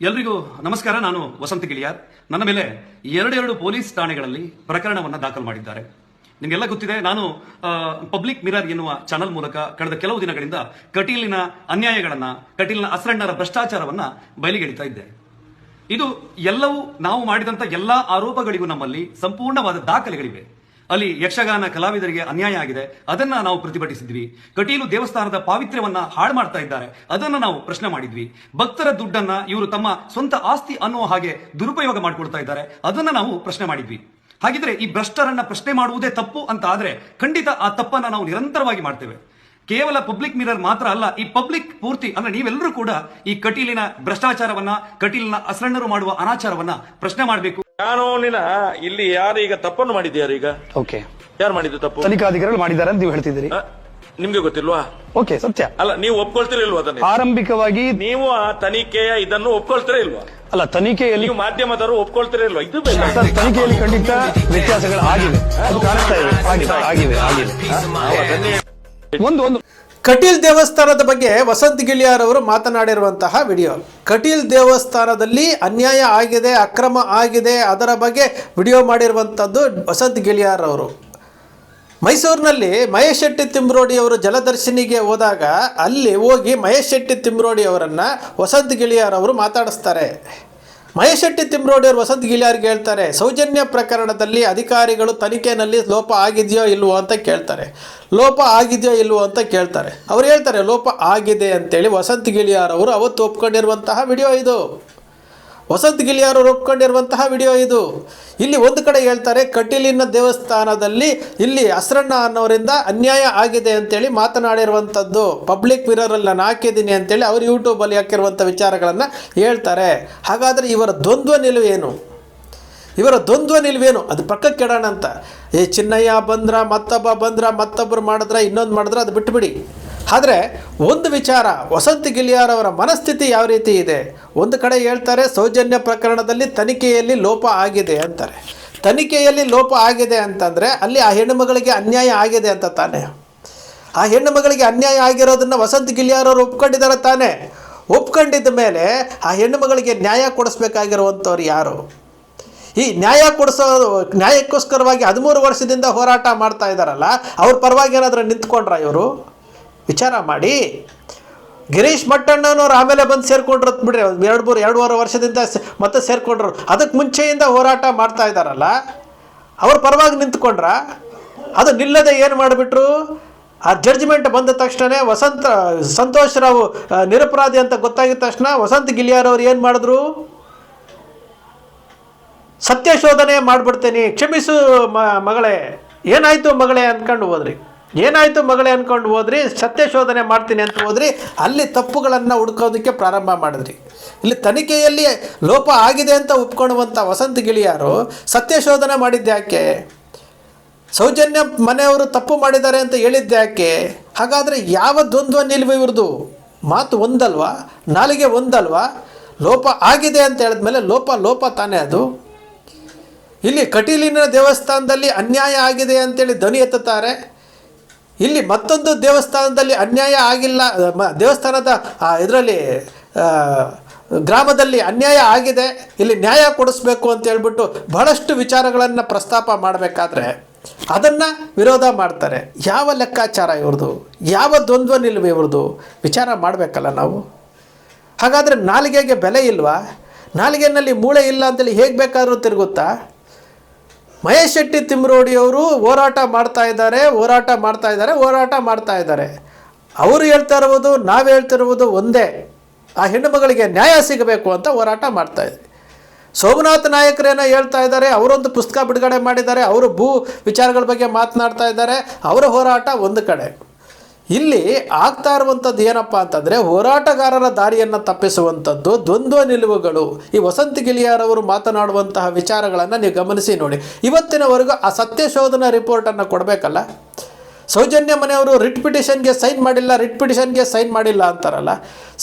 ಎಲ್ರಿಗೂ ನಮಸ್ಕಾರ, ನಾನು ವಸಂತ ಗಿಳಿಯಾರ್. ನನ್ನ ಮೇಲೆ ಎರಡೆರಡು ಪೊಲೀಸ್ ಠಾಣೆಗಳಲ್ಲಿ ಪ್ರಕರಣವನ್ನು ದಾಖಲು ಮಾಡಿದ್ದಾರೆ. ನಿಮಗೆಲ್ಲ ಗೊತ್ತಿದೆ, ನಾನು ಪಬ್ಲಿಕ್ ಮಿರರ್ ಎನ್ನುವ ಚಾನಲ್ ಮೂಲಕ ಕಳೆದ ಕೆಲವು ದಿನಗಳಿಂದ ಕಟೀಲಿನ ಅನ್ಯಾಯಗಳನ್ನ, ಕಟೀಲಿನ ಅಸರಣ್ಣರ ಭ್ರಷ್ಟಾಚಾರವನ್ನ ಬಯಲಿಗೆಳಿತಾ ಇದ್ದೆ. ಇದು ಎಲ್ಲವೂ ನಾವು ಮಾಡಿದಂತ ಎಲ್ಲಾ ಆರೋಪಗಳಿಗೂ ನಮ್ಮಲ್ಲಿ ಸಂಪೂರ್ಣವಾದ ದಾಖಲೆಗಳಿವೆ. ಅಲ್ಲಿ ಯಕ್ಷಗಾನ ಕಲಾವಿದರಿಗೆ ಅನ್ಯಾಯ ಆಗಿದೆ. ಅದನ್ನ ನಾವು ಪ್ರತಿಭಟಿಸಿದ್ವಿ. ಕಟೀಲು ದೇವಸ್ಥಾನದ ಪಾವಿತ್ರ್ಯವನ್ನ ಹಾಳು ಮಾಡ್ತಾ ಇದ್ದಾರೆ. ಅದನ್ನ ನಾವು ಪ್ರಶ್ನೆ ಮಾಡಿದ್ವಿ. ಭಕ್ತರ ದುಡ್ಡನ್ನ ಇವರು ತಮ್ಮ ಸ್ವಂತ ಆಸ್ತಿ ಅನ್ನುವ ಹಾಗೆ ದುರುಪಯೋಗ ಮಾಡಿಕೊಳ್ತಾ ಇದ್ದಾರೆ. ಅದನ್ನ ನಾವು ಪ್ರಶ್ನೆ ಮಾಡಿದ್ವಿ. ಹಾಗಿದ್ರೆ ಈ ಭ್ರಷ್ಟರನ್ನ ಪ್ರಶ್ನೆ ಮಾಡುವುದೇ ತಪ್ಪು ಅಂತ ಆದ್ರೆ ಖಂಡಿತ ಆ ತಪ್ಪನ್ನ ನಾವು ನಿರಂತರವಾಗಿ ಮಾಡ್ತೇವೆ. ಕೇವಲ ಪಬ್ಲಿಕ್ ಮಿರರ್ ಮಾತ್ರ ಅಲ್ಲ, ಈ ಪಬ್ಲಿಕ್ ಪೂರ್ತಿ ಅಂದ್ರೆ ನೀವೆಲ್ಲರೂ ಕೂಡ ಈ ಕಟೀಲಿನ ಭ್ರಷ್ಟಾಚಾರವನ್ನ, ಕಟೀಲಿನ ಅಸರಣರು ಮಾಡುವ ಅನಾಚಾರವನ್ನ ಪ್ರಶ್ನೆ ಮಾಡಬೇಕು. ಕಾನೂನಿನ ಇಲ್ಲಿ ಯಾರು ಈಗ ತಪ್ಪನ್ನು ಮಾಡಿದ್ಯಾರು ಈಗ? ಓಕೆ ಯಾರು ಮಾಡಿದ್ದು ತಪ್ಪು? ತನಿಖಾಧಿಕಾರಿಗಳು ಮಾಡಿದ್ದಾರೆ ಅಂತ ನೀವು ಹೇಳ್ತಿದ್ದೀರಿ. ಆ, ನಿಮ್ಗೆ ಗೊತ್ತಿಲ್ವಾ? ಓಕೆ ಸತ್ಯ. ಅಲ್ಲ ನೀವು ಒಪ್ಕೊಳ್ತೀರಾ ಇಲ್ವಾ ಅದನ್ನ? ಆರಂಭಿಕವಾಗಿ ನೀವು ಆ ತನಿಖೆಯ ಇದನ್ನು ಒಪ್ಕೊಳ್ತೀರಾ ಇಲ್ವಾ? ಅಲ್ಲ ತನಿಖೆಯಲ್ಲಿ ನೀವು ಮಾಧ್ಯಮದವರು ಒಪ್ಕೊಳ್ತೀರಾ ಇಲ್ವಾ? ಇದು. ಸರ್ ತನಿಖೆಯಲ್ಲಿ ಖಂಡಿತ ವ್ಯತ್ಯಾಸಗಳು ಆಗಿವೆ. ಅದು ಕಾಣಿಸ್ತಾ ಇವೆ. ಆಗಿವೆ ಆಗಿವೆ. ಆಗಿವೆ ಒಂದು ಒಂದು. ಕಟೀಲ್ ದೇವಸ್ಥಾನದ ಬಗ್ಗೆ ವಸಂತ್ ಗಿಳಿಯಾರ್ ಅವರು ಮಾತನಾಡಿರುವಂತಹ ವಿಡಿಯೋ. ಕಟೀಲ್ ದೇವಸ್ಥಾನದಲ್ಲಿ ಅನ್ಯಾಯ ಆಗಿದೆ, ಅಕ್ರಮ ಆಗಿದೆ, ಅದರ ಬಗ್ಗೆ ವಿಡಿಯೋ ಮಾಡಿರುವಂಥದ್ದು ವಸಂತ್ ಗಿಳಿಯಾರ್ ಅವರು. ಮೈಸೂರಿನಲ್ಲಿ ಮಹೇಶ್ ಶೆಟ್ಟಿ ತಿಮ್ರೋಡಿ ಅವರು ಜಲದರ್ಶಿನಿಗೆ ಹೋದಾಗ ಅಲ್ಲಿ ಹೋಗಿ ಮಹೇಶ್ ಶೆಟ್ಟಿ ತಿಮ್ರೋಡಿ ಅವರನ್ನು ವಸಂತ್ ಗಿಳಿಯಾರ್ ಅವರು ಮಾತಾಡಿಸ್ತಾರೆ. ಮಹೇಶ್ ಶೆಟ್ಟಿ ತಿಮ್ರೋಡಿಯವರು ವಸಂತ್ ಗಿಲಿಯಾರ್ಗೆ ಹೇಳ್ತಾರೆ ಸೌಜನ್ಯ ಪ್ರಕರಣದಲ್ಲಿ ಅಧಿಕಾರಿಗಳು ತನಿಖೆನಲ್ಲಿ ಲೋಪ ಆಗಿದೆಯೋ ಇಲ್ವೋ ಅಂತ ಕೇಳ್ತಾರೆ. ಲೋಪ ಆಗಿದೆಯೋ ಇಲ್ವೋ ಅಂತ ಕೇಳ್ತಾರೆ. ಅವ್ರು ಹೇಳ್ತಾರೆ, ಲೋಪ ಆಗಿದೆ ಅಂತೇಳಿ ವಸಂತ್ ಗಿಳಿಯಾರ್ ಅವರು ಅವತ್ತು ಒಪ್ಕೊಂಡಿರುವಂತಹ ವಿಡಿಯೋ ಇದು. ವಸಂತ್ ಗಿಳಿಯಾರು ರೊಕ್ಕೊಂಡಿರುವಂತಹ ವಿಡಿಯೋ ಇದು. ಇಲ್ಲಿ ಒಂದು ಕಡೆ ಹೇಳ್ತಾರೆ, ಕಟೀಲಿನ ದೇವಸ್ಥಾನದಲ್ಲಿ ಇಲ್ಲಿ ಹಸ್ರಣ್ಣ ಅನ್ನೋರಿಂದ ಅನ್ಯಾಯ ಆಗಿದೆ ಅಂತೇಳಿ ಮಾತನಾಡಿರುವಂಥದ್ದು. ಪಬ್ಲಿಕ್ ಮಿರರಲ್ಲಿ ನಾನು ಹಾಕಿದ್ದೀನಿ ಅಂತೇಳಿ ಅವರು ಯೂಟ್ಯೂಬಲ್ಲಿ ಹಾಕಿರುವಂಥ ವಿಚಾರಗಳನ್ನು ಹೇಳ್ತಾರೆ. ಹಾಗಾದರೆ ಇವರ ದ್ವಂದ್ವ ನಿಲುವೇನು ಇವರ ದ್ವಂದ್ವ ನಿಲುವೇನು ಅದು ಪಕ್ಕಕ್ಕೆ ಕೆಡೋಣ ಅಂತ. ಏ ಚಿನ್ನಯ್ಯ ಬಂದ್ರ, ಮತ್ತೊಬ್ಬ ಬಂದ್ರ ಮತ್ತೊಬ್ಬರು ಮಾಡಿದ್ರ, ಇನ್ನೊಂದು ಮಾಡಿದ್ರೆ, ಅದು ಬಿಟ್ಬಿಡಿ. ಆದರೆ ಒಂದು ವಿಚಾರ, ವಸಂತ ಗಿಲಿಯಾರ್ ಅವರ ಮನಸ್ಥಿತಿ ಯಾವ ರೀತಿ ಇದೆ? ಒಂದು ಕಡೆ ಹೇಳ್ತಾರೆ, ಸೌಜನ್ಯ ಪ್ರಕರಣದಲ್ಲಿ ತನಿಖೆಯಲ್ಲಿ ಲೋಪ ಆಗಿದೆ ಅಂತಾರೆ. ತನಿಖೆಯಲ್ಲಿ ಲೋಪ ಆಗಿದೆ ಅಂತಂದರೆ ಅಲ್ಲಿ ಆ ಹೆಣ್ಣುಮಗಳಿಗೆ ಅನ್ಯಾಯ ಆಗಿದೆ ಅಂತ ತಾನೆ. ಆ ಹೆಣ್ಣು ಮಗಳಿಗೆ ಅನ್ಯಾಯ ಆಗಿರೋದನ್ನು ವಸಂತ ಗಿಲಿಯಾರವರು ಒಪ್ಕೊಂಡಿದ್ದಾರೆ ತಾನೇ. ಒಪ್ಕೊಂಡಿದ್ದ ಮೇಲೆ ಆ ಹೆಣ್ಣು ಮಗಳಿಗೆ ನ್ಯಾಯ ಕೊಡಿಸ್ಬೇಕಾಗಿರುವಂಥವ್ರು ಯಾರು? ಈ ನ್ಯಾಯ ಕೊಡಿಸೋ ನ್ಯಾಯಕ್ಕೋಸ್ಕರವಾಗಿ ಹದಿಮೂರು ವರ್ಷದಿಂದ ಹೋರಾಟ ಮಾಡ್ತಾ ಇದ್ದಾರಲ್ಲ, ಅವ್ರ ಪರವಾಗಿ ಏನಾದರೂ ನಿಂತ್ಕೊಂಡ್ರ ಇವರು? ವಿಚಾರ ಮಾಡಿ. ಗಿರೀಶ್ ಮಟ್ಟಣ್ಣನವ್ರು ಆಮೇಲೆ ಬಂದು ಸೇರ್ಕೊಂಡ್ರು ಅಂತ ಬಿಡ್ರಿ. ಎರಡು ಮೂರು, ಎರಡೂವರೆ ವರ್ಷದಿಂದ ಮತ್ತೆ ಸೇರ್ಕೊಂಡ್ರು. ಅದಕ್ಕೆ ಮುಂಚೆಯಿಂದ ಹೋರಾಟ ಮಾಡ್ತಾ ಇದ್ದಾರಲ್ಲ ಅವ್ರ ಪರವಾಗಿ ನಿಂತ್ಕೊಂಡ್ರ, ಅದು ನಿಲ್ಲದೆ ಏನು ಮಾಡಿಬಿಟ್ರು? ಆ ಜಡ್ಜ್ಮೆಂಟ್ ಬಂದ ತಕ್ಷಣನೇ ವಸಂತ, ಸಂತೋಷ್ ರಾವ್ ನಿರಪರಾಧಿ ಅಂತ ಗೊತ್ತಾಗಿದ ತಕ್ಷಣ ವಸಂತ ಗಿಲಿಯಾರವ್ರು ಏನು ಮಾಡಿದ್ರು? ಸತ್ಯ ಶೋಧನೆ ಮಾಡಿಬಿಡ್ತೀನಿ, ಕ್ಷಮಿಸು ಮಗಳೇ, ಏನಾಯಿತು ಮಗಳೇ ಅಂದ್ಕೊಂಡು ಹೋದ್ರಿ. ಏನಾಯಿತು ಮಗಳೇ ಅಂದ್ಕೊಂಡು ಹೋದ್ರಿ? ಸತ್ಯ ಶೋಧನೆ ಮಾಡ್ತೀನಿ ಅಂತ ಹೋದ್ರಿ? ಅಲ್ಲಿ ತಪ್ಪುಗಳನ್ನು ಹುಡ್ಕೋದಕ್ಕೆ ಪ್ರಾರಂಭ ಮಾಡಿದ್ರಿ. ಇಲ್ಲಿ ತನಿಖೆಯಲ್ಲಿ ಲೋಪ ಆಗಿದೆ ಅಂತ ಒಪ್ಕೊಳ್ಳುವಂಥ ವಸಂತ ಗಿಳಿಯಾರು ಸತ್ಯ ಶೋಧನೆ ಮಾಡಿದ್ದ್ಯಾಕೆ ಸೌಜನ್ಯ ಮನೆಯವರು ತಪ್ಪು ಮಾಡಿದ್ದಾರೆ ಅಂತ ಹೇಳಿದ್ದೆ ಯಾಕೆ? ಹಾಗಾದರೆ ಯಾವ ದ್ವಂದ್ವ ನಿಲುವು ಇವ್ರದ್ದು? ಮಾತು ಒಂದಲ್ವಾ? ನಾಲಿಗೆ ಒಂದಲ್ವಾ? ಲೋಪ ಆಗಿದೆ ಅಂತ ಹೇಳಿದ್ಮೇಲೆ ಲೋಪ ಲೋಪ ತಾನೇ ಅದು? ಇಲ್ಲಿ ಕಟೀಲಿನ ದೇವಸ್ಥಾನದಲ್ಲಿ ಅನ್ಯಾಯ ಆಗಿದೆ ಅಂತೇಳಿ ಧ್ವನಿ ಎತ್ತುತ್ತಾರೆ. ಇಲ್ಲಿ ಮತ್ತೊಂದು ದೇವಸ್ಥಾನದಲ್ಲಿ ಅನ್ಯಾಯ ಆಗಿಲ್ಲ ದೇವಸ್ಥಾನದ ಇದರಲ್ಲಿ ಗ್ರಾಮದಲ್ಲಿ ಅನ್ಯಾಯ ಆಗಿದೆ, ಇಲ್ಲಿ ನ್ಯಾಯ ಕೊಡಿಸ್ಬೇಕು ಅಂತ ಹೇಳ್ಬಿಟ್ಟು ಬಹಳಷ್ಟು ವಿಚಾರಗಳನ್ನು ಪ್ರಸ್ತಾಪ ಮಾಡಬೇಕಾದ್ರೆ ಅದನ್ನು ವಿರೋಧ ಮಾಡ್ತಾರೆ. ಯಾವ ಲೆಕ್ಕಾಚಾರ ಇವ್ರದ್ದು ಯಾವ ದ್ವಂದ್ವ ನಿಲ್ವೆ ಇವ್ರದ್ದು ವಿಚಾರ ಮಾಡಬೇಕಲ್ಲ ನಾವು? ಹಾಗಾದರೆ ನಾಲಿಗೆಗೆ ಬೆಲೆ ಇಲ್ವಾ? ನಾಲಿಗೆಯಲ್ಲಿ ಮೂಳೆ ಇಲ್ಲ ಅಂತೇಳಿ ಹೇಗೆ ಬೇಕಾದರೂ ತಿರುಗುತ್ತಾ? ಮಹೇಶ್ ಶೆಟ್ಟಿ ತಿಮ್ರೋಡಿ ಅವರು ಹೋರಾಟ ಮಾಡ್ತಾ ಇದ್ದಾರೆ, ಹೋರಾಟ ಮಾಡ್ತಾ ಇದ್ದಾರೆ, ಹೋರಾಟ ಮಾಡ್ತಾ ಇದ್ದಾರೆ. ಅವರು ಹೇಳ್ತಾ ಇರುವುದು, ನಾವು ಹೇಳ್ತಿರುವುದು ಒಂದೇ. ಆ ಹೆಣ್ಣು ಮಗಳಿಗೆ ನ್ಯಾಯ ಸಿಗಬೇಕು ಅಂತ ಹೋರಾಟ ಮಾಡ್ತಾ ಇದ್ವಿ ಸೋಮನಾಥ್ ನಾಯಕರೇನೋ ಹೇಳ್ತಾ ಇದ್ದಾರೆ, ಅವರೊಂದು ಪುಸ್ತಕ ಬಿಡುಗಡೆ ಮಾಡಿದ್ದಾರೆ, ಅವರು ಭೂ ವಿಚಾರಗಳ ಬಗ್ಗೆ ಮಾತನಾಡ್ತಾ ಇದ್ದಾರೆ, ಅವರ ಹೋರಾಟ ಒಂದು ಕಡೆ. ಇಲ್ಲಿ ಆಗ್ತಾ ಇರುವಂಥದ್ದು ಏನಪ್ಪ ಅಂತಂದರೆ ಹೋರಾಟಗಾರರ ದಾರಿಯನ್ನು ತಪ್ಪಿಸುವಂಥದ್ದು ದ್ವಂದ್ವ ನಿಲುವುಗಳು. ಈ ವಸಂತ ಗಿಳಿಯಾರವರು ಮಾತನಾಡುವಂತಹ ವಿಚಾರಗಳನ್ನು ನೀವು ಗಮನಿಸಿ ನೋಡಿ. ಇವತ್ತಿನವರೆಗೂ ಆ ಸತ್ಯಶೋಧನಾ ರಿಪೋರ್ಟನ್ನು ಕೊಡಬೇಕಲ್ಲ? ಸೌಜನ್ಯ ಮನೆಯವರು ರಿಟ್ ಪಿಟಿಷನ್ಗೆ ಸೈನ್ ಮಾಡಿಲ್ಲ ರಿಟ್ ಪಿಟಿಷನ್ಗೆ ಸೈನ್ ಮಾಡಿಲ್ಲ ಅಂತಾರಲ್ಲ?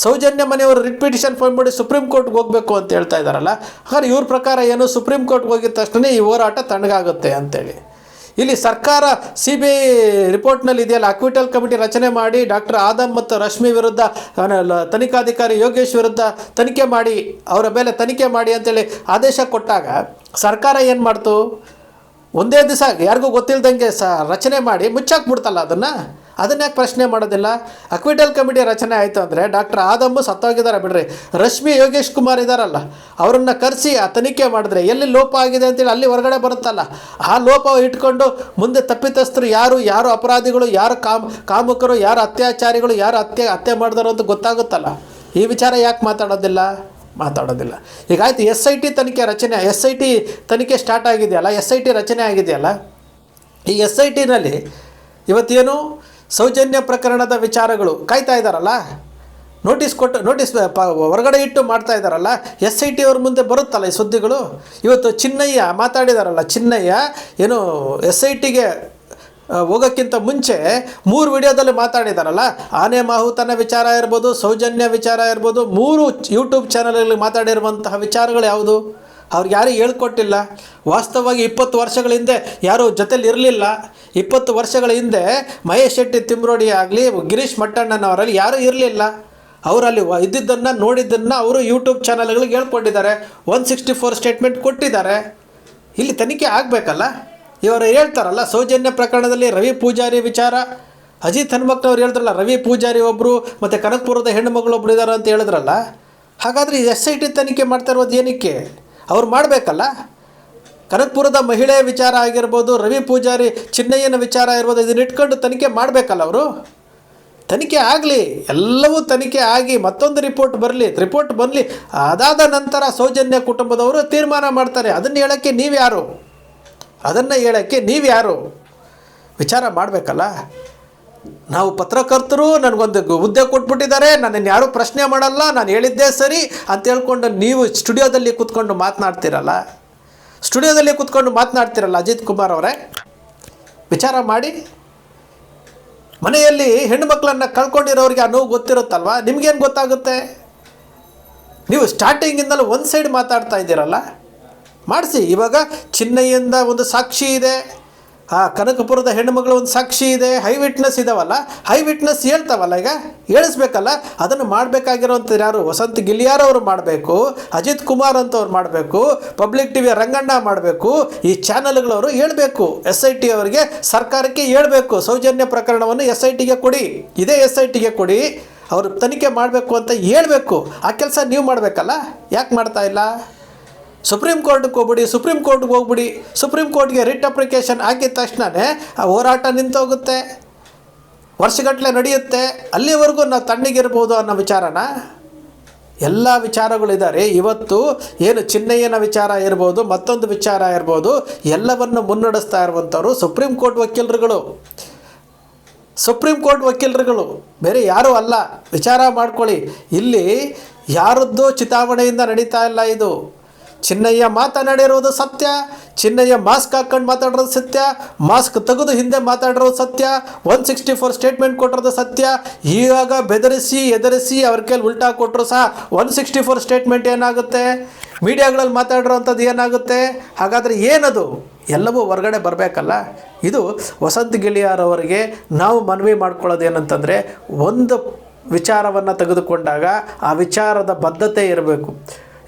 ಸೌಜನ್ಯ ಮನೆಯವರು ರಿಟ್ ಪಿಟಿಷನ್ ಫೈನ್ ಮಾಡಿ ಸುಪ್ರೀಂ ಕೋರ್ಟ್ಗೆ ಹೋಗಬೇಕು ಅಂತ ಹೇಳ್ತಾ ಇದ್ದಾರಲ್ಲ ಹಾಗಾದ್ರೆ ಇವ್ರ ಪ್ರಕಾರ ಏನು ಸುಪ್ರೀಂ ಕೋರ್ಟ್ಗೆ ಹೋಗಿದ ತಕ್ಷಣ ಈ ಹೋರಾಟ ತಣ್ಣಗಾಗುತ್ತೆ ಅಂತೇಳಿ. ಇಲ್ಲಿ ಸರ್ಕಾರ ಸಿ ಬಿ ಐ ರಿಪೋರ್ಟ್ನಲ್ಲಿ ಇದೆಯಲ್ಲ ಅಕ್ವಿಟಲ್ ಕಮಿಟಿ ರಚನೆ ಮಾಡಿ ಡಾಕ್ಟರ್ ಆದಮ್ ಮತ್ತು ರಶ್ಮಿ ವಿರುದ್ಧ ತನಿಖಾಧಿಕಾರಿ ಯೋಗೇಶ್ ವಿರುದ್ಧ ತನಿಖೆ ಮಾಡಿ, ಅವರ ಮೇಲೆ ತನಿಖೆ ಮಾಡಿ ಅಂತೇಳಿ ಆದೇಶ ಕೊಟ್ಟಾಗ ಸರ್ಕಾರ ಏನು ಮಾಡ್ತು? ಒಂದೇ ದಿವಸ, ಯಾರಿಗೂ ಗೊತ್ತಿಲ್ಲದಂಗೆ ಸ, ರಚನೆ ಮಾಡಿ ಮುಚ್ಚಾಕ್ಬಿಡ್ತಲ್ಲ ಅದನ್ನು? ಅದನ್ನ ಯಾಕೆ ಪ್ರಶ್ನೆ ಮಾಡೋದಿಲ್ಲ? ಅಕ್ವಿಟಲ್ ಕಮಿಟಿ ರಚನೆ ಆಯಿತು ಅಂದರೆ ಡಾಕ್ಟರ್ ಆದಮ್ಮು ಸತ್ತೋಗಿದ್ದಾರೆ ಬಿಡ್ರಿ. ರಶ್ಮಿ ಯೋಗೇಶ್ ಕುಮಾರ್ ಇದ್ದಾರಲ್ಲ ಅವರನ್ನು ಕರೆಸಿ ಆ ತನಿಖೆ ಮಾಡಿದ್ರೆ ಎಲ್ಲಿ ಲೋಪ ಆಗಿದೆ ಅಂತೇಳಿ ಅಲ್ಲಿ ಹೊರಗಡೆ ಬರುತ್ತಲ್ಲ. ಆ ಲೋಪ ಇಟ್ಕೊಂಡು ಮುಂದೆ ತಪ್ಪಿತಸ್ಥರು ಯಾರು ಯಾರು ಅಪರಾಧಿಗಳು, ಯಾರು ಕಾಮ್, ಕಾಮುಕರು, ಯಾರು ಅತ್ಯಾಚಾರಿಗಳು, ಯಾರು ಹತ್ಯೆ ಹತ್ಯೆ ಮಾಡಿದಾರೋ ಅಂತ ಗೊತ್ತಾಗುತ್ತಲ್ಲ? ಈ ವಿಚಾರ ಯಾಕೆ ಮಾತಾಡೋದಿಲ್ಲ? ಮಾತಾಡೋದಿಲ್ಲ. ಈಗ ಆಯ್ತು ಎಸ್ ಐ ಟಿ ತನಿಖೆ ರಚನೆ ಎಸ್ ಐ ಟಿ ತನಿಖೆ ಸ್ಟಾರ್ಟ್ ಆಗಿದೆಯಲ್ಲ ಎಸ್ ಐ ಟಿ ರಚನೆ ಆಗಿದೆಯಲ್ಲ? ಈ ಎಸ್ ಐ ಟಿನಲ್ಲಿ ಇವತ್ತೇನು ಸೌಜನ್ಯ ಪ್ರಕರಣದ ವಿಚಾರಗಳು ಕಾಯ್ತಾ ಇದ್ದಾರಲ್ಲ ನೋಟಿಸ್ ಕೊಟ್ಟು, ನೋಟಿಸ್, ಪ, ಹೊರಗಡೆ ಇಟ್ಟು ಮಾಡ್ತಾ ಇದ್ದಾರಲ್ಲ ಎಸ್ ಐ ಟಿ ಅವ್ರ ಮುಂದೆ ಬರುತ್ತಲ್ಲ ಈ ಸುದ್ದಿಗಳು? ಇವತ್ತು ಚಿನ್ನಯ್ಯ ಮಾತಾಡಿದಾರಲ್ಲ, ಚಿನ್ನಯ್ಯ, ಏನು ಎಸ್ ಐ ಟಿಗೆ ಹೋಗೋಕ್ಕಿಂತ ಮುಂಚೆ ಮೂರು ವಿಡಿಯೋದಲ್ಲಿ ಮಾತಾಡಿದಾರಲ್ಲ? ಆನೆ ಮಾಹುತನ ವಿಚಾರ ಇರ್ಬೋದು, ಸೌಜನ್ಯ ವಿಚಾರ ಇರ್ಬೋದು, ಮೂರು ಯೂಟ್ಯೂಬ್ ಚಾನಲಲ್ಲಿ ಮಾತಾಡಿರುವಂತಹ ವಿಚಾರಗಳು ಯಾವುದು? ಅವ್ರಿಗೆ ಯಾರೂ ಹೇಳ್ಕೊಟ್ಟಿಲ್ಲ. ವಾಸ್ತವವಾಗಿ ಇಪ್ಪತ್ತು ವರ್ಷಗಳ ಹಿಂದೆ ಯಾರೂ ಜೊತೆಲಿ ಇರಲಿಲ್ಲ ಇಪ್ಪತ್ತು ವರ್ಷಗಳ ಹಿಂದೆ ಮಹೇಶ್ ಶೆಟ್ಟಿ ತಿಮ್ರೋಡಿ ಆಗಲಿ, ಗಿರೀಶ್ ಮಟ್ಟಣ್ಣನವರಲ್ಲಿ ಯಾರೂ ಇರಲಿಲ್ಲ. ಅವರಲ್ಲಿ ಇದ್ದಿದ್ದನ್ನು ನೋಡಿದ್ದನ್ನು ಅವರು ಯೂಟ್ಯೂಬ್ ಚಾನಲ್ಗಳಿಗೆ ಹೇಳ್ಕೊಂಡಿದ್ದಾರೆ. ಒನ್ ಸಿಕ್ಸ್ಟಿ ಫೋರ್ ಸ್ಟೇಟ್ಮೆಂಟ್ ಕೊಟ್ಟಿದ್ದಾರೆ. ಇಲ್ಲಿ ತನಿಖೆ ಆಗಬೇಕಲ್ಲ? ಇವರು ಹೇಳ್ತಾರಲ್ಲ, ಸೌಜನ್ಯ ಪ್ರಕರಣದಲ್ಲಿ ರವಿ ಪೂಜಾರಿ ವಿಚಾರ. ಅಜಿತ್ ಹನುಮಕ್ನವ್ರು ಹೇಳಿದ್ರಲ್ಲ, ರವಿ ಪೂಜಾರಿ ಒಬ್ಬರು ಮತ್ತು ಕನಕಪುರದ ಹೆಣ್ಣು ಮಗಳು ಒಬ್ರು ಇದ್ದಾರೆ ಅಂತ ಹೇಳಿದ್ರಲ್ಲ? ಹಾಗಾದರೆ ಎಸ್ ಐ ಟಿ ತನಿಖೆ ಮಾಡ್ತಾ ಇರೋದು ಏನಕ್ಕೆ? ಅವ್ರು ಮಾಡಬೇಕಲ್ಲ? ಕನಕ್ಪುರದ ಮಹಿಳೆಯ ವಿಚಾರ ಆಗಿರ್ಬೋದು, ರವಿ ಪೂಜಾರಿ ಚಿನ್ನಯ್ಯನ ವಿಚಾರ ಇರ್ಬೋದು ಇದನ್ನ ಇಟ್ಕೊಂಡು ತನಿಖೆ ಮಾಡಬೇಕಲ್ಲ ಅವರು? ತನಿಖೆ ಆಗಲಿ, ಎಲ್ಲವೂ ತನಿಖೆ ಆಗಿ ಮತ್ತೊಂದು ರಿಪೋರ್ಟ್ ಬರಲಿ ರಿಪೋರ್ಟ್ ಬರಲಿ, ಅದಾದ ನಂತರ ಸೌಜನ್ಯ ಕುಟುಂಬದವರು ತೀರ್ಮಾನ ಮಾಡ್ತಾರೆ. ಅದನ್ನು ಹೇಳೋಕ್ಕೆ ನೀವ್ಯಾರು? ಅದನ್ನು ಹೇಳೋಕ್ಕೆ ನೀವ್ಯಾರು? ವಿಚಾರ ಮಾಡಬೇಕಲ್ಲ? ನಾವು ಪತ್ರಕರ್ತರು, ನನಗೊಂದು ಹುದ್ದೆ ಕೊಟ್ಬಿಟ್ಟಿದ್ದಾರೆ, ನನ್ನನ್ನು ಯಾರೂ ಪ್ರಶ್ನೆ ಮಾಡಲ್ಲ, ನಾನು ಹೇಳಿದ್ದೇ ಸರಿ ಅಂತ ಹೇಳ್ಕೊಂಡು ನೀವು ಸ್ಟುಡಿಯೋದಲ್ಲಿ ಕೂತ್ಕೊಂಡು ಮಾತನಾಡ್ತೀರಲ್ಲ? ಸ್ಟುಡಿಯೋದಲ್ಲಿ ಕೂತ್ಕೊಂಡು ಮಾತನಾಡ್ತಿರಲ್ಲ ಅಜಿತ್ ಕುಮಾರ್ ಅವರೇ? ವಿಚಾರ ಮಾಡಿ. ಮನೆಯಲ್ಲಿ ಹೆಣ್ಣು ಮಕ್ಕಳನ್ನು ಕಳ್ಕೊಂಡಿರೋರಿಗೆ ಆ ನೋವು ಗೊತ್ತಿರುತ್ತಲ್ವ? ನಿಮಗೇನು ಗೊತ್ತಾಗುತ್ತೆ? ನೀವು ಸ್ಟಾರ್ಟಿಂಗಿಂದಲೂ ಒಂದು ಸೈಡ್ ಮಾತಾಡ್ತಾ ಇದ್ದೀರಲ್ಲ? ಮಾಡಿಸಿ, ಇವಾಗ ಚಿನ್ನಯ್ಯಿಂದ ಒಂದು ಸಾಕ್ಷಿ ಇದೆ. ಆ ಕನಕಪುರದ ಹೆಣ್ಣುಮಗಳು ಒಂದು ಸಾಕ್ಷಿ ಇದೆ ಹೈ ವಿಟ್ನೆಸ್ ಇದಾವಲ್ಲ ಹೈ ವಿಟ್ನೆಸ್ ಹೇಳ್ತಾವಲ್ಲ ಈಗ, ಹೇಳಿಸ್ಬೇಕಲ್ಲ, ಅದನ್ನು ಮಾಡಬೇಕಾಗಿರೋಂಥ ಯಾರು? ವಸಂತ್ ಗಿಲಿಯಾರ್ ಅವರು ಮಾಡಬೇಕು, ಅಜಿತ್ ಕುಮಾರ್ ಅಂತವ್ರು ಮಾಡಬೇಕು, ಪಬ್ಲಿಕ್ ಟಿ ವಿ ರಂಗಣ್ಣ ಮಾಡಬೇಕು, ಈ ಚಾನಲ್ಗಳವರು ಹೇಳಬೇಕು, ಎಸ್ ಐ ಟಿ ಅವರಿಗೆ ಸರ್ಕಾರಕ್ಕೆ ಹೇಳಬೇಕು, ಸೌಜನ್ಯ ಪ್ರಕರಣವನ್ನು ಎಸ್ ಐ ಟಿಗೆ ಕೊಡಿ, ಇದೇ ಎಸ್ ಐ ಟಿಗೆ ಕೊಡಿ, ಅವರು ತನಿಖೆ ಮಾಡಬೇಕು ಅಂತ ಹೇಳಬೇಕು, ಆ ಕೆಲಸ ನೀವು ಮಾಡಬೇಕಲ್ಲ, ಯಾಕೆ ಮಾಡ್ತಾ ಇಲ್ಲ? ಸುಪ್ರೀಂ ಕೋರ್ಟ್ಗೆ ಹೋಗ್ಬಿಡಿ ಸುಪ್ರೀಂ ಕೋರ್ಟ್ಗೆ ಹೋಗ್ಬಿಡಿ. ಸುಪ್ರೀಂ ಕೋರ್ಟ್ಗೆ ರಿಟ್ ಅಪ್ಲಿಕೇಶನ್ ಹಾಕಿದ ತಕ್ಷಣವೇ ಆ ಹೋರಾಟ ನಿಂತೋಗುತ್ತೆ. ವರ್ಷಗಟ್ಟಲೆ ನಡೆಯುತ್ತೆ. ಅಲ್ಲಿವರೆಗೂ ನಾವು ತಣ್ಣಗಿರ್ಬೋದು ಅನ್ನೋ ವಿಚಾರನ? ಎಲ್ಲ ವಿಚಾರಗಳಿದ್ದಾರೆ ಇವತ್ತು ಏನು ಚಿನ್ನಯ್ಯನ ವಿಚಾರ ಇರ್ಬೋದು, ಮತ್ತೊಂದು ವಿಚಾರ ಇರ್ಬೋದು, ಎಲ್ಲವನ್ನು ಮುನ್ನಡೆಸ್ತಾ ಇರುವಂಥವ್ರು ಸುಪ್ರೀಂ ಕೋರ್ಟ್ ವಕೀಲರುಗಳು. ಸುಪ್ರೀಂ ಕೋರ್ಟ್ ವಕೀಲರುಗಳು. ಬೇರೆ ಯಾರೂ ಅಲ್ಲ. ವಿಚಾರ ಮಾಡ್ಕೊಳ್ಳಿ. ಇಲ್ಲಿ ಯಾರದ್ದು ಚಿತಾವಣೆಯಿಂದ ನಡೀತಾ ಇಲ್ಲ ಇದು. ಚಿನ್ನಯ್ಯ ಮಾತನಾಡಿರೋದು ಸತ್ಯ, ಚಿನ್ನಯ್ಯ ಮಾಸ್ಕ್ ಹಾಕೊಂಡು ಮಾತಾಡಿರೋದು ಸತ್ಯ, ಮಾಸ್ಕ್ ತೆಗೆದು ಹಿಂದೆ ಮಾತಾಡಿರೋದು ಸತ್ಯ ಒನ್ ಸಿಕ್ಸ್ಟಿ ಫೋರ್ ಸ್ಟೇಟ್ಮೆಂಟ್ ಕೊಟ್ಟಿರೋದು ಸತ್ಯ ಇವಾಗ ಬೆದರಿಸಿ, ಎದರಿಸಿ ಅವ್ರ ಕೈಲಿ ಉಲ್ಟಾ ಕೊಟ್ಟರು ಸಹ ಒನ್ ಸಿಕ್ಸ್ಟಿ ಫೋರ್ ಸ್ಟೇಟ್ಮೆಂಟ್ ಏನಾಗುತ್ತೆ? ಮೀಡಿಯಾಗಳಲ್ಲಿ ಮಾತಾಡಿರೋವಂಥದ್ದು ಏನಾಗುತ್ತೆ? ಹಾಗಾದರೆ ಏನದು? ಎಲ್ಲವೂ ಹೊರಗಡೆ ಬರಬೇಕಲ್ಲ? ಇದು ವಸಂತ ಗಿಳಿಯಾರವರಿಗೆ ನಾವು ಮನವಿ ಮಾಡ್ಕೊಳ್ಳೋದು ಏನಂತಂದರೆ ಒಂದು ವಿಚಾರವನ್ನು ತೆಗೆದುಕೊಂಡಾಗ ಆ ವಿಚಾರದ ಬದ್ಧತೆ ಇರಬೇಕು.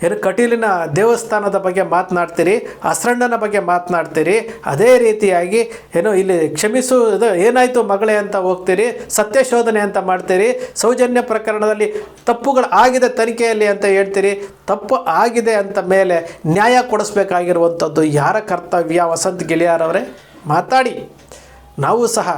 ಏನು ಕಟೀಲಿನ ದೇವಸ್ಥಾನದ ಬಗ್ಗೆ ಮಾತನಾಡ್ತೀರಿ ಅಸರಣ್ಣನ ಬಗ್ಗೆ ಮಾತನಾಡ್ತೀರಿ, ಅದೇ ರೀತಿಯಾಗಿ ಏನು ಇಲ್ಲಿ ಕ್ಷಮಿಸು, ಇದು ಏನಾಯಿತು ಮಗಳೇ ಅಂತ ಹೋಗ್ತೀರಿ, ಸತ್ಯಶೋಧನೆ ಅಂತ ಮಾಡ್ತೀರಿ, ಸೌಜನ್ಯ ಪ್ರಕರಣದಲ್ಲಿ ತಪ್ಪುಗಳು ಆಗಿದೆ ತನಿಖೆಯಲ್ಲಿ ಅಂತ ಹೇಳ್ತೀರಿ, ತಪ್ಪು ಆಗಿದೆ ಅಂತ ಮೇಲೆ ನ್ಯಾಯ ಕೊಡಿಸ್ಬೇಕಾಗಿರುವಂಥದ್ದು ಯಾರ ಕರ್ತವ್ಯ? ವಸಂತ್ ಗಿಳಿಯಾರವರೇ ಮಾತಾಡಿ. ನಾವು ಸಹ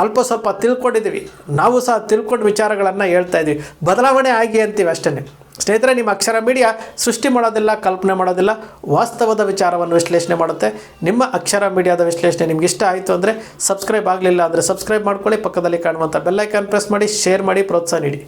ಅಲ್ಪ ಸ್ವಲ್ಪ ತಿಳ್ಕೊಂಡಿದ್ದೀವಿ, ನಾವು ಸಹ ತಿಳ್ಕೊಂಡು ವಿಚಾರಗಳನ್ನು ಹೇಳ್ತಾ ಇದ್ದೀವಿ, ಬದಲಾವಣೆ ಆಗಿ ಅಂತೀವಿ ಅಷ್ಟೇ ಸ್ನೇಹಿತರೆ, ನಿಮ್ಮ ಅಕ್ಷರ ಮೀಡಿಯಾ ಸೃಷ್ಟಿ ಮಾಡೋದಿಲ್ಲ, ಕಲ್ಪನೆ ಮಾಡೋದಿಲ್ಲ, ವಾಸ್ತವದ ವಿಚಾರವನ್ನು ವಿಶ್ಲೇಷಣೆ ಮಾಡುತ್ತೆ. ನಿಮ್ಮ ಅಕ್ಷರ ಮೀಡಿಯಾದ ವಿಶ್ಲೇಷಣೆ ನಿಮ್ಗೆ ಇಷ್ಟ ಆಯಿತು ಅಂದರೆ ಸಬ್ಸ್ಕ್ರೈಬ್ ಆಗಲಿಲ್ಲ ಅಂದರೆ ಸಬ್ಸ್ಕ್ರೈಬ್ ಮಾಡ್ಕೊಳ್ಳಿ, ಪಕ್ಕದಲ್ಲಿ ಕಾಣುವಂಥ ಬೆಲ್ಲೈಕಾನ್ ಪ್ರೆಸ್ ಮಾಡಿ, ಶೇರ್ ಮಾಡಿ, ಪ್ರೋತ್ಸಾಹ ನೀಡಿ.